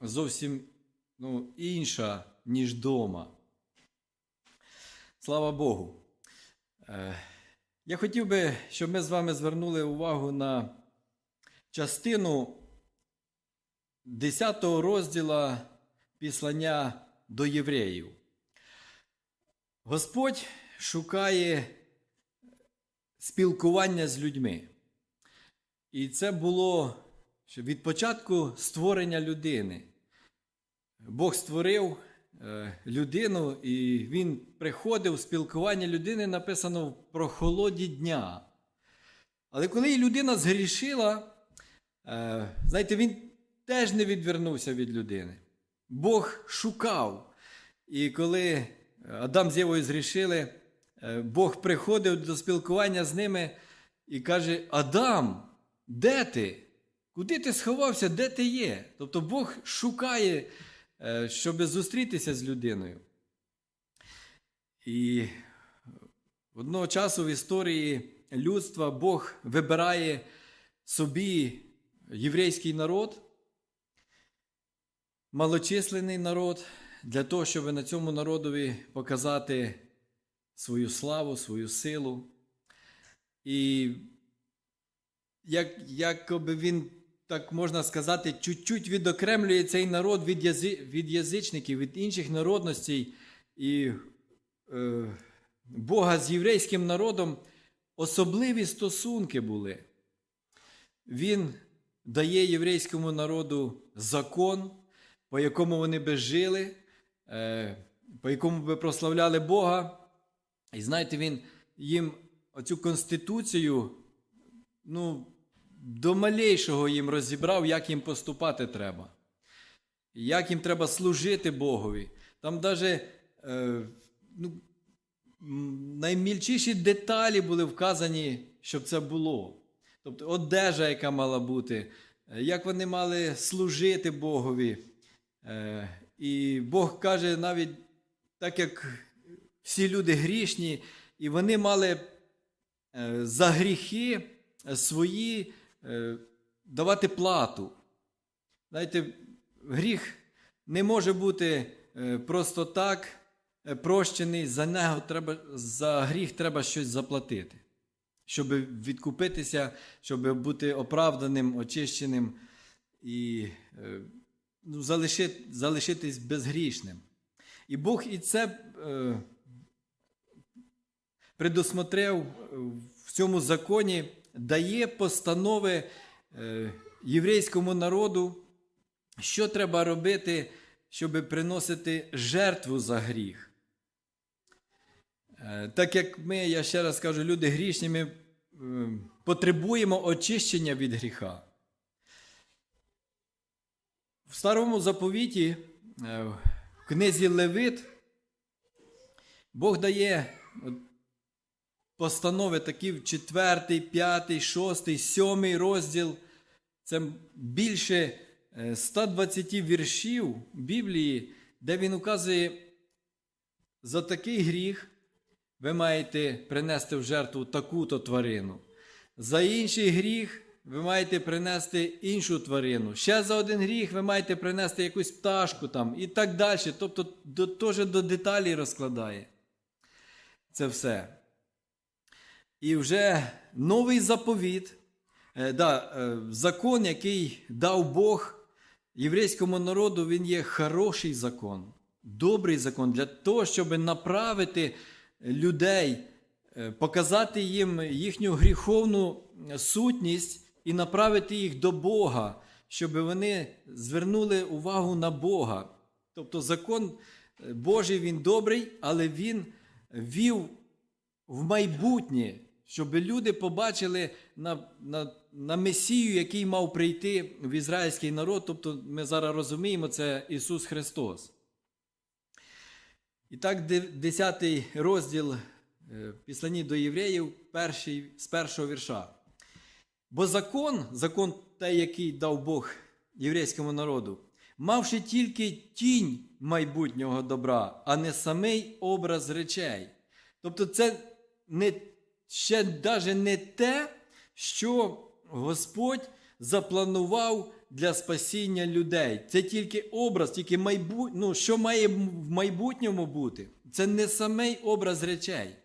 зовсім ну, інша, ніж дома. Слава Богу. Е, Я хотів би, щоб ми з вами звернули увагу на частину 10 розділа післання до євреїв. Господь шукає спілкування з людьми. І це було від початку створення людини. Бог створив е, людину, і він приходив, спілкування людини написано в прохолоді дня. Але коли людина згрішила, е, знаєте, він теж не відвернувся від людини. Бог шукав. І коли Адам з Євою згрішили, е, Бог приходив до спілкування з ними і каже: Адам, де ти? Куди ти сховався, де ти є? Тобто Бог шукає, е, щоб зустрітися з людиною. І одного часу в історії людства Бог вибирає собі єврейський народ, малочисленний народ, для того, щоб на цьому народові показати свою славу, свою силу. І як, якоби він, так можна сказати, чуть-чуть відокремлює цей народ від, язи, від язичників, від інших народностей. І е, Бога з єврейським народом особливі стосунки були. Він дає єврейському народу закон, по якому вони би жили, е, по якому би прославляли Бога. І знаєте, він їм оцю конституцію, ну, до малейшого їм розібрав, як їм поступати треба, як їм треба служити Богові. Там навіть е, ну, наймільчіші деталі були вказані, щоб це було. Тобто одежа, яка мала бути, е, як вони мали служити Богові. Е, І Бог каже, навіть так як всі люди грішні, і вони мали е, за гріхи свої давати плату. Знаєте, гріх не може бути е, просто так е, прощений, за нього треба, за гріх треба щось заплатити, щоб відкупитися, щоб бути оправданим, очищеним і е, ну, залиши, залишитись безгрішним. І Бог і це е, предусмотрев в цьому законі, дає постанови е, єврейському народу, що треба робити, щоб приносити жертву за гріх. Е, Так як ми, я ще раз кажу, люди грішні, ми е, потребуємо очищення від гріха. В старому заповіті, в книзі Левит, Бог дає постанови такі в 4, 5, 6, 7 розділ. Це більше е, 120 віршів Біблії, де він указує, за такий гріх ви маєте принести в жертву таку-то тварину. За інший гріх ви маєте принести іншу тварину. Ще за один гріх ви маєте принести якусь пташку там і так далі. Тобто теж до деталей розкладає це все. І вже новий заповіт, е, да, е, закон, який дав Бог єврейському народу, він є хороший закон, добрий закон для того, щоб направити людей, е, показати їм їхню гріховну сутність і направити їх до Бога, щоб вони звернули увагу на Бога. Тобто закон Божий він добрий, але він вів в майбутнє, щоб люди побачили на, на, на Месію, який мав прийти в ізраїльський народ. Тобто ми зараз розуміємо, це Ісус Христос. І так, 10 розділ е, Післані до євреїв, перший, з першого вірша. Бо закон, закон той, який дав Бог єврейському народу, мавши тільки тінь майбутнього добра, а не самий образ речей. Тобто, це не, ще навіть не те, що Господь запланував для спасіння людей. Це тільки образ, тільки майбу... ну, що має в майбутньому бути. Це не самий образ речей.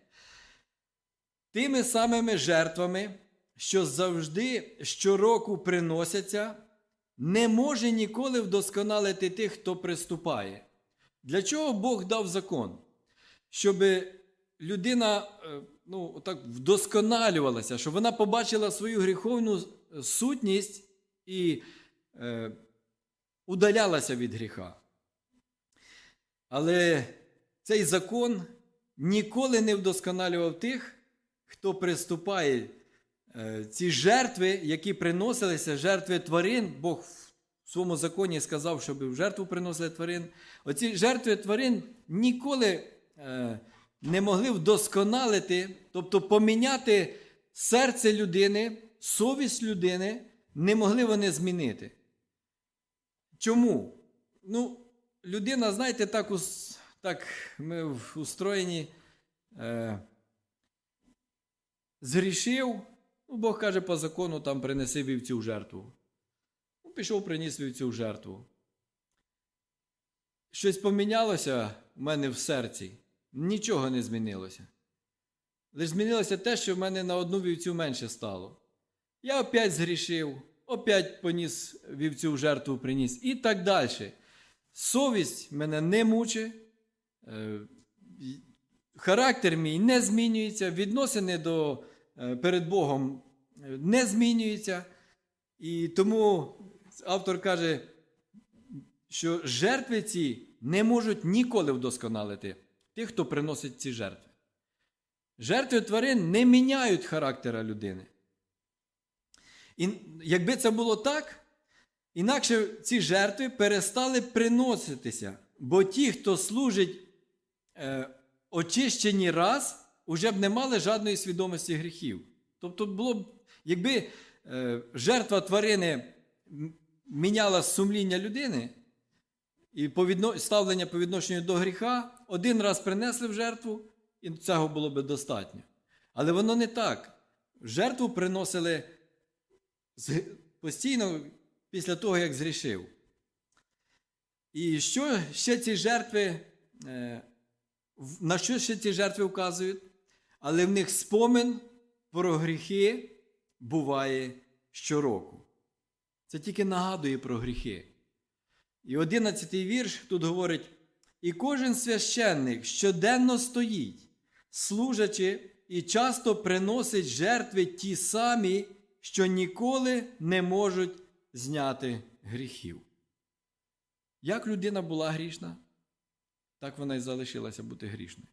Тими самими жертвами, що завжди щороку приносяться, не може ніколи вдосконалити тих, хто приступає. Для чого Бог дав закон? Щоб людина е, ну, так вдосконалювалася, щоб вона побачила свою гріховну сутність і е, удалялася від гріха. Але цей закон ніколи не вдосконалював тих, хто приступає е, ці жертви, які приносилися, жертви тварин, Бог в своєму законі сказав, щоб в жертву приносили тварин. Оці жертви тварин ніколи е, не могли вдосконалити, тобто поміняти серце людини, совість людини, не могли вони змінити. Чому? Ну, людина, знаєте, так, так ми устроєні. Е, згрішив, ну, Бог каже по закону, там принеси вівцю в жертву. Ну, пішов, приніс вівцю в жертву. Щось помінялося в мене в серці. Нічого не змінилося. Лише змінилося те, що в мене на одну вівцю менше стало. Я опять згрішив, опять поніс вівцю в жертву приніс і так далі. Совість мене не мучить, е, характер мій не змінюється, відносини до, е, перед Богом е, не змінюються. І тому автор каже, що жертви ці не можуть ніколи вдосконалити тих, хто приносить ці жертви. Жертви тварин не міняють характера людини. І якби це було так, інакше ці жертви перестали приноситися. Бо ті, хто служить е, очищені раз, уже б не мали жодної свідомості гріхів. Тобто, було б, якби е, жертва тварини міняла сумління людини і ставлення по відношенню до гріха, один раз принесли в жертву, і цього було б достатньо. Але воно не так. Жертву приносили постійно після того, як зрішив. І що ще ці жертви, е, на що ще ці жертви вказують? Але в них спомин про гріхи буває щороку. Це тільки нагадує про гріхи. І одинадцятий вірш тут говорить: і кожен священник щоденно стоїть, служачи і часто приносить жертви ті самі, що ніколи не можуть зняти гріхів. Як людина була грішна, так вона і залишилася бути грішною.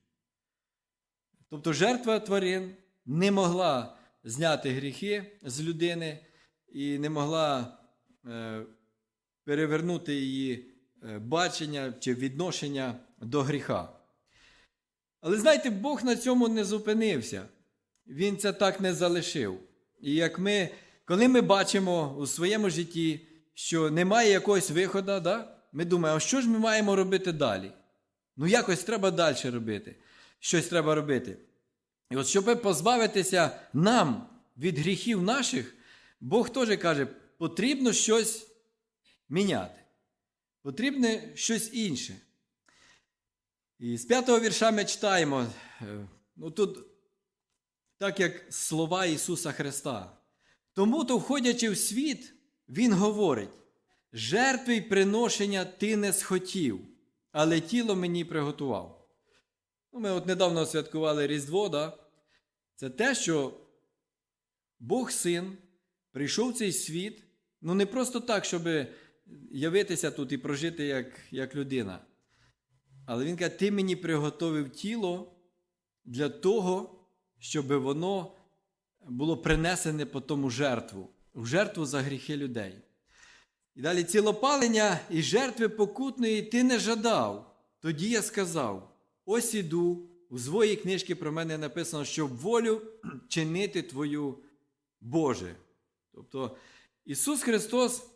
Тобто жертва тварин не могла зняти гріхи з людини і не могла е, перевернути її бачення чи відношення до гріха. Але знаєте, Бог на цьому не зупинився. Він це так не залишив. І як ми, коли ми бачимо у своєму житті, що немає якогось виходу, да? ми думаємо, а що ж ми маємо робити далі? Ну, якось треба далі робити. Щось треба робити. І от щоб позбавитися нам від гріхів наших, Бог теж каже, потрібно щось міняти. Потрібно щось інше. І з п'ятого вірша ми читаємо, е, ну тут, так як слова Ісуса Христа. Тому то, входячи в світ, Він говорить: жертви й приношення ти не схотів, але тіло мені приготував. Ну, Ми от недавно святкували Різдво, да? це те, що Бог Син прийшов в цей світ, ну не просто так, щоб явитися тут і прожити як, як людина. Але він каже, ти мені приготовив тіло для того, щоб воно було принесене по тому жертву, в жертву за гріхи людей. І далі цілопалення і жертви покутної ти не жадав. Тоді я сказав: ось іду, у своїй книжці про мене написано, щоб волю чинити твою Боже. Тобто Ісус Христос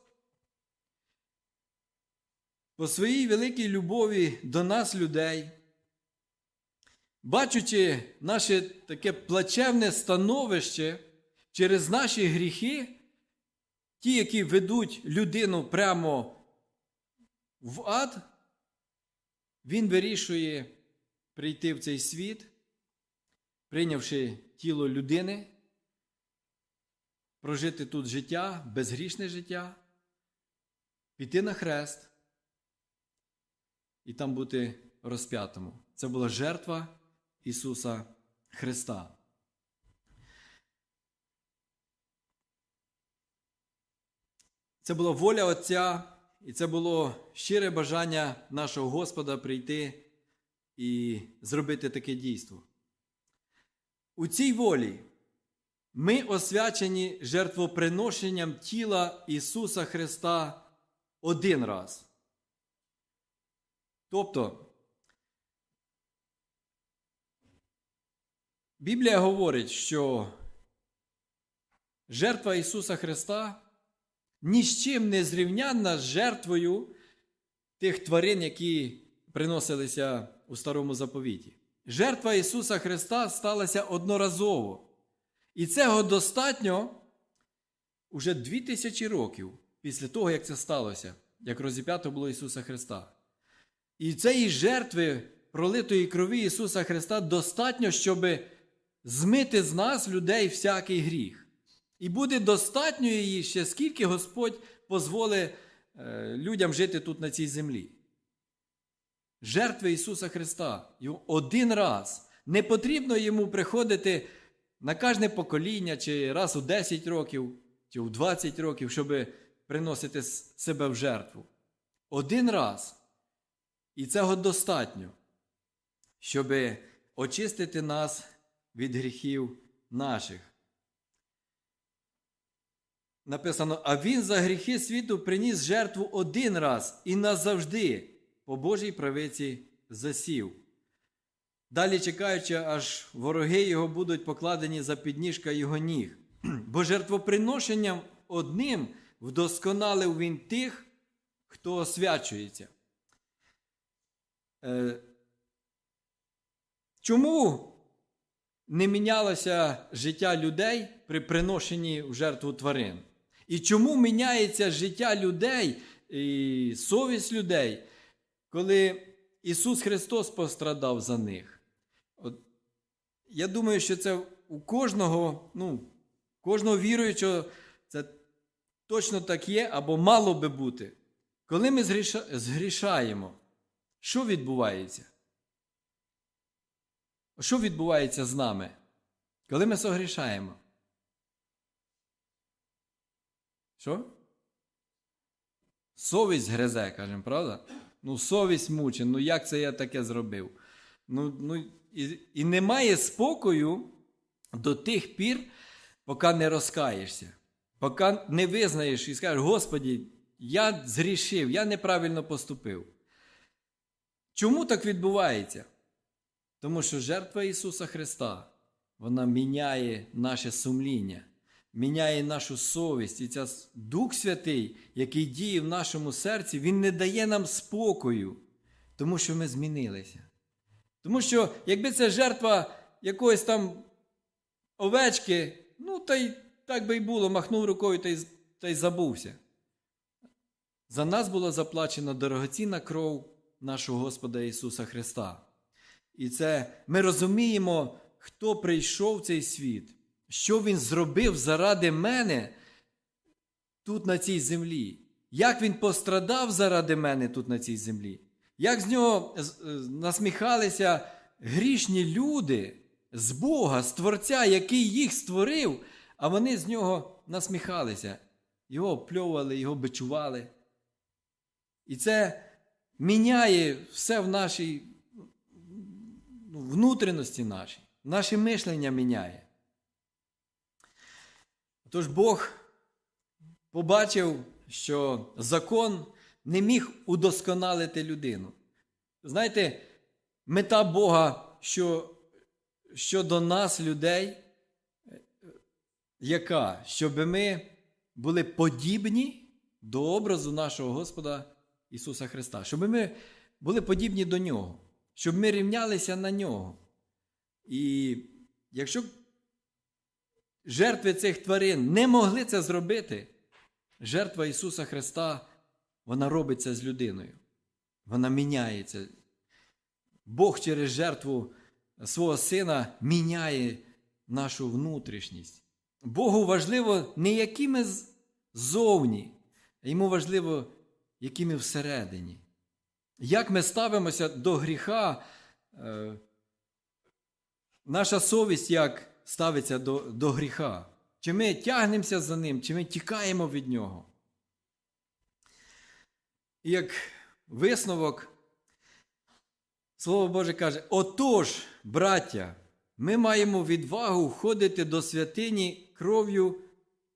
по своїй великій любові до нас, людей, бачучи наше таке плачевне становище через наші гріхи, ті, які ведуть людину прямо в ад, він вирішує прийти в цей світ, прийнявши тіло людини, прожити тут життя, безгрішне життя, піти на хрест і там бути розп'ятому. Це була жертва Ісуса Христа. Це була воля Отця, і це було щире бажання нашого Господа прийти і зробити таке дійство. У цій волі ми освячені жертвоприношенням тіла Ісуса Христа один раз. Тобто, Біблія говорить, що жертва Ісуса Христа ні з чим не зрівнянна з жертвою тих тварин, які приносилися у старому заповіті. Жертва Ісуса Христа сталася одноразово. І цього достатньо уже дві тисячі років після того, як це сталося, як розіп'ято було Ісуса Христа. І цієї жертви пролитої крові Ісуса Христа достатньо, щоб змити з нас людей всякий гріх. І буде достатньо її ще скільки Господь дозволить людям жити тут на цій землі. Жертви Ісуса Христа один раз. Не потрібно йому приходити на кожне покоління, чи раз у 10 років, чи у 20 років, щоб приносити себе в жертву. Один раз. І цього достатньо, щоб очистити нас від гріхів наших. Написано: а Він за гріхи світу приніс жертву один раз і назавжди по Божій правиці засів. Далі чекаючи, аж вороги його будуть покладені за підніжка його ніг. Бо жертвоприношенням одним вдосконалив він тих, хто освячується. Е, Чому не мінялося життя людей при приношенні в жертву тварин? І чому міняється життя людей і совість людей, коли Ісус Христос пострадав за них? От, Я думаю, що це у кожного, ну, кожного віруючого це точно так є або мало би бути. Коли ми згрішаємо, що відбувається? Що відбувається з нами? Коли ми согрішаємо? Що? Совість гризе, кажемо, правда? Ну, совість мучить, ну як це я таке зробив? Ну, ну, І і немає спокою до тих пір, поки не розкаєшся, поки не визнаєш і скажеш, Господі, я згрішив, я неправильно поступив. Чому так відбувається? Тому що жертва Ісуса Христа, вона міняє наше сумління, міняє нашу совість. І ця Дух Святий, який діє в нашому серці, Він не дає нам спокою, тому що ми змінилися. Тому що, якби це жертва якоїсь там овечки, ну, та й так би й було, махнув рукою та й, та й забувся. За нас була заплачена дорогоцінна кров нашого Господа Ісуса Христа. І це ми розуміємо, хто прийшов в цей світ, що Він зробив заради мене тут на цій землі, як Він пострадав заради мене тут на цій землі, як з нього насміхалися грішні люди з Бога, з Творця, який їх створив, а вони з нього насміхалися, його опльовували, його бичували. І це міняє все в нашій ну, внутрішності нашій, наше мишлення міняє. Тож Бог побачив, що закон не міг удосконалити людину. Знаєте, мета Бога що, щодо нас, людей, яка? Щоб ми були подібні до образу нашого Господа Ісуса Христа, щоб ми були подібні до Нього щоб ми рівнялися на нього. І якщо жертви цих тварин не могли це зробити, жертва Ісуса Христа, вона робиться з людиною. Вона міняється. Бог через жертву свого Сина міняє нашу внутрішність. Богу важливо не які ми ззовні, а йому важливо, які ми всередині. Як ми ставимося до гріха, е, наша совість як ставиться до, до гріха? Чи ми тягнемося за ним, чи ми тікаємо від нього? І як висновок, Слово Боже каже: Отож, браття, ми маємо відвагу входити до святині кров'ю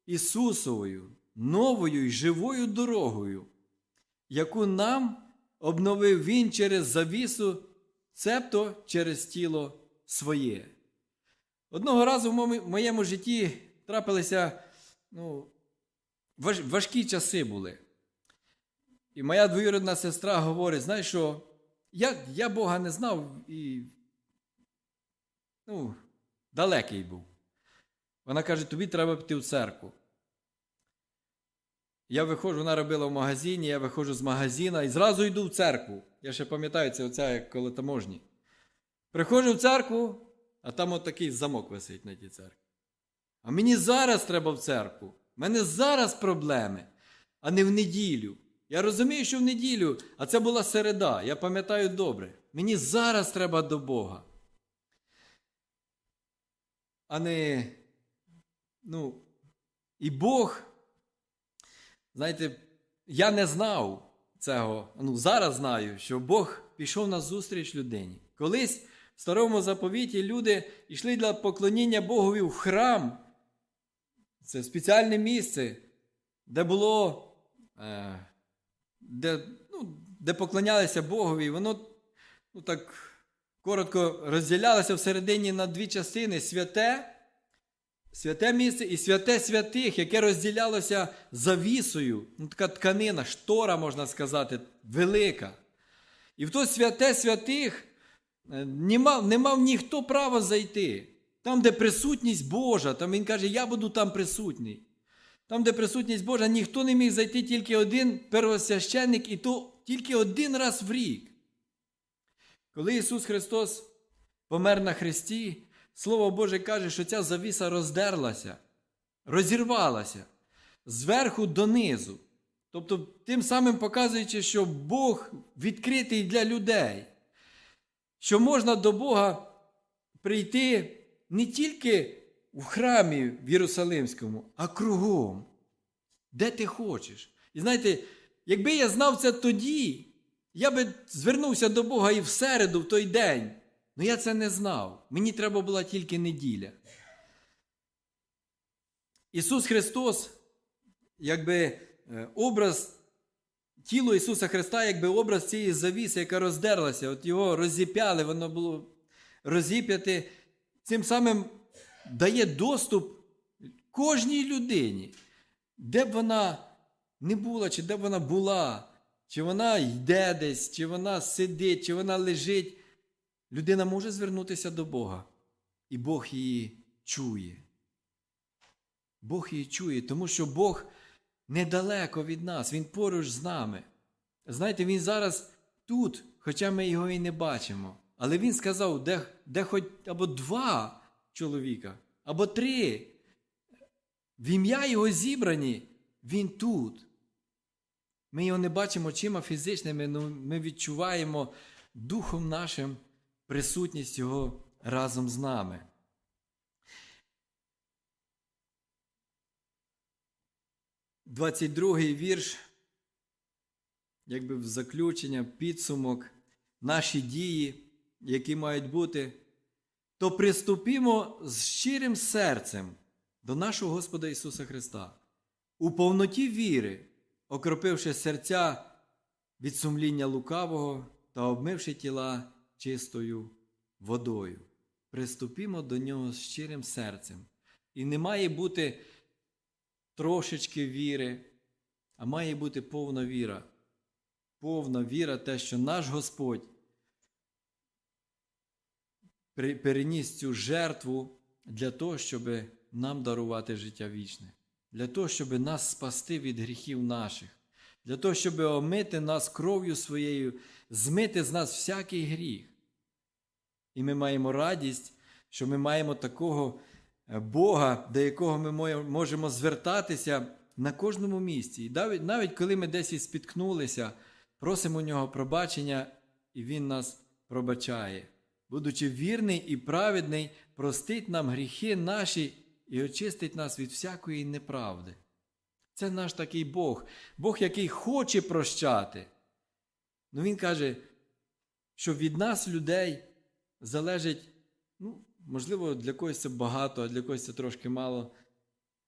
Ісусовою, новою і живою дорогою, яку нам обновив Він через завісу, цебто через тіло своє. Одного разу в моєму- житті трапилися ну, важкі часи були. І моя двоюродна сестра говорить: знаєш що, я, я Бога не знав і ну, далекий був. Вона каже, тобі треба піти в церкву. Я виходжу, вона робила в магазині, я виходжу з магазина і зразу йду в церкву. Я ще пам'ятаю, це оця як коло таможні. Приходжу в церкву, а там от такий замок висить на тій церкві. А мені зараз треба в церкву. У мене зараз проблеми, а не в неділю. Я розумію, що в неділю, а це була середа, я пам'ятаю добре. Мені зараз треба до Бога. А не. Ну, і Бог, знаєте, я не знав цього. Ну, зараз знаю, що Бог пішов на зустріч людині. Колись в старому заповіті люди йшли для поклоніння Богові в храм. Це спеціальне місце, де було. Е, де, ну, де поклонялися Богові, воно ну, так коротко розділялося всередині на дві частини: святе, святе місце і святе святих, яке розділялося завісою. Ну, така тканина, штора, можна сказати, велика. І в то святе святих е, не мав, не мав ніхто права зайти. Там, де присутність Божа, там він каже, я буду там присутній. Там, де присутність Божа, ніхто не міг зайти тільки один первосвященник, і то тільки один раз в рік. Коли Ісус Христос помер на хресті, Слово Боже каже, що ця завіса роздерлася, розірвалася зверху донизу. Тобто, тим самим показуючи, що Бог відкритий для людей, що можна до Бога прийти не тільки в храмі в Єрусалимському, а кругом, де ти хочеш. І знаєте, якби я знав це тоді, я би звернувся до Бога і в середу, в той день. Ну я це не знав. Мені треба була тільки неділя. Ісус Христос, якби е, образ тіло Ісуса Христа, якби образ цієї завіси, яка роздерлася, от його розіп'яли, воно було розіп'яте, цим самим дає доступ кожній людині, де б вона не була, чи де б вона була, чи вона йде десь, чи вона сидить, чи вона лежить. Людина може звернутися до Бога, і Бог її чує. Бог її чує, тому що Бог недалеко від нас, Він поруч з нами. Знаєте, Він зараз тут, хоча ми його і не бачимо. Але Він сказав, де, де хоч або два чоловіка, або три. В ім'я Його зібрані, Він тут. Ми його не бачимо очима фізичними, але ми відчуваємо духом нашим присутність Його разом з нами. Двадцять другий вірш, якби в заключення, підсумок, наші дії, які мають бути, то приступімо з щирим серцем до нашого Господа Ісуса Христа, у повноті віри, окропивши серця від сумління лукавого та обмивши тіла чистою водою. Приступімо до нього з щирим серцем. І не має бути трошечки віри, а має бути повна віра. Повна віра, те, що наш Господь переніс цю жертву для того, щоб нам дарувати життя вічне. для того, щоб нас спасти від гріхів наших, для того, щоб омити нас кров'ю своєю, змити з нас всякий гріх. І ми маємо радість, що ми маємо такого е, Бога, до якого ми можемо звертатися на кожному місці. І навіть, коли ми десь і спіткнулися, просимо у нього пробачення, і Він нас пробачає. Будучи вірний і праведний, простить нам гріхи наші і очистить нас від всякої неправди. Це наш такий Бог, Бог, який хоче прощати. Ну Він каже, що від нас, людей, залежить, ну, можливо, для когось це багато, а для когось це трошки мало,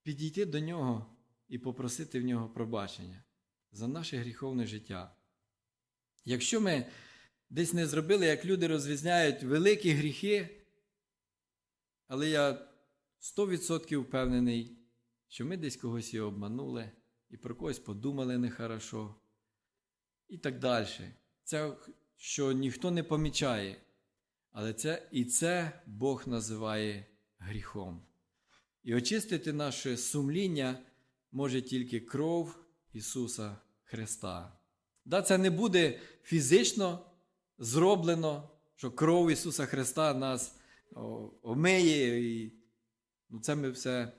підійти до нього і попросити в нього пробачення за наше гріховне життя. Якщо ми десь не зробили, як люди розрізняють великі гріхи, але я 100% впевнений, що ми десь когось і обманули, і про когось подумали нехорошо, і так далі. Це, що ніхто не помічає. Але це і це Бог називає гріхом. І очистити наше сумління може тільки кров Ісуса Христа. Да, це не буде фізично зроблено, що кров Ісуса Христа нас омиє. І, ну, це ми все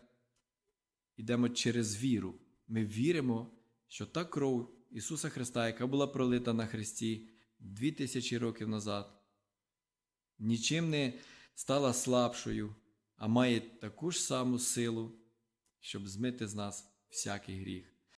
йдемо через віру. Ми віримо, що та кров Ісуса Христа, яка була пролита на Христі 2000 років назад, нічим не стала слабшою, а має таку ж саму силу, щоб змити з нас всякий гріх.